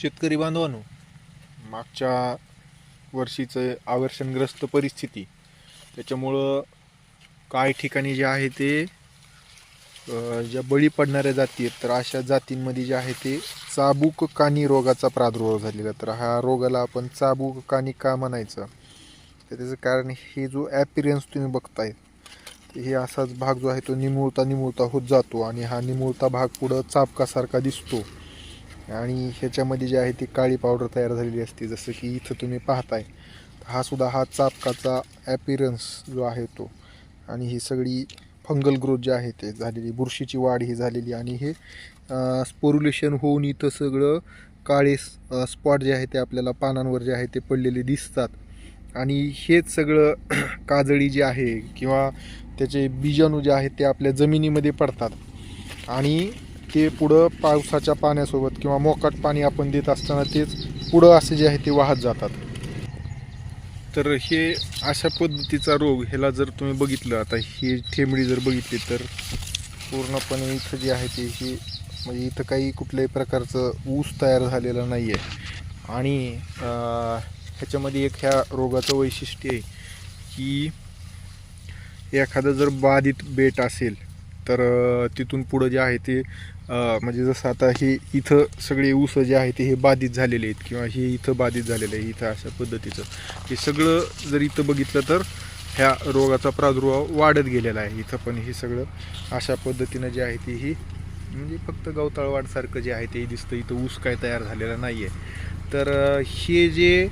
शेतकरी बांधवांनो मागच्या वर्षीचं आवर्षणग्रस्त परिस्थिती त्याच्यामुळं काही ठिकाणी जे आहे ते ज्या बळी पडणाऱ्या जाती आहेत तर अशा जातींमध्ये जे आहे ते चाबूक कानी रोगाचा प्रादुर्भाव झालेला तर हा रोगाला आपण चाबूक कानी का म्हणायचं? तर त्याचं कारण हे जो ॲपिरियन्स तुम्ही बघताय तर हे असाच भाग जो आहे तो निमुळता निमुळता होत जातो आणि हा निमुळता भाग पुढं चापकासारखा दिसतो. आणि ह्याच्यामध्ये जे आहे ती काळी पावडर तयार झालेली असते जसं की इथं तुम्ही पाहताय. हा सुद्धा हा चापकाचा ॲपिरन्स जो आहे तो. आणि ही सगळी फंगल ग्रोथ जे आहे ते झालेली बुरशीची वाढ ही झालेली. आणि हे स्पोरुलेशन होऊन इथं सगळं काळे स्पॉट जे आहे ते आपल्याला पानांवर जे आहे ते पडलेले दिसतात. आणि हेच सगळं काजळी जे आहे किंवा त्याचे बीजाणू जे आहेत ते आपल्या जमिनीमध्ये पडतात. आणि ते पुढं पावसाच्या पाण्यासोबत किंवा मोकाट पाणी आपण देत असताना तेच पुढं असे जे आहे ते वाहत जातात. तर हे अशा पद्धतीचा रोग ह्याला जर तुम्ही बघितलं आता ही ठेमडी जर बघितली तर पूर्णपणे इथं जे आहे ते हे म्हणजे इथं काही कुठल्याही प्रकारचं ऊस तयार झालेला नाही आहे आणि ह्याच्यामध्ये एक ह्या रोगाचं वैशिष्ट्य आहे की एखादं जर बाधित बेट असेल तर तिथून पुढं जे आहे ते म्हणजे जसं आता हे इथं सगळे ऊस जे आहे ते हे बाधित झालेले आहेत किंवा हे इथं बाधित झालेलं आहे इथं अशा पद्धतीचं. हे सगळं जर इथं बघितलं तर ह्या रोगाचा प्रादुर्भाव वाढत गेलेला आहे. इथं पण हे सगळं अशा पद्धतीनं जे आहे ते ही म्हणजे फक्त गवताळवाडसारखं जे आहे ते दिसतं. इथं ऊस काय तयार झालेला नाही आहे तर हे जे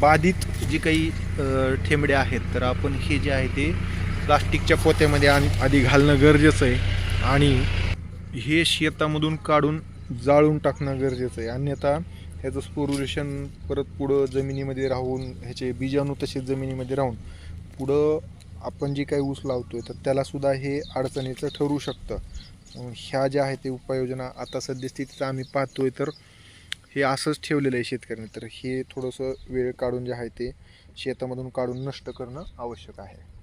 बाधित जे काही ठेंबडे आहेत तर आपण हे जे आहे ते प्लास्टिकच्या पोत्यामध्ये आधी घालणं गरजेचं आहे. आणि हे शेतामधून काढून जाळून टाकणं गरजेचं आहे. अन्यथा ह्याचं स्पोरुलेशन परत पुढं जमिनीमध्ये राहून ह्याचे बीजाणू तसेच जमिनीमध्ये राहून पुढं आपण जे काही ऊस लावतोय तर त्यालासुद्धा हे अडचणीचं ठरू शकतं. ह्या ज्या आहेत ते उपाययोजना आता सद्यस्थितीचं आम्ही पाहतोय तर हे असंच ठेवलेलं आहे शेतकऱ्यांनी. तर हे थोडंसं वेळ काढून जे आहे ते शेतामधून काढून नष्ट करणं आवश्यक आहे.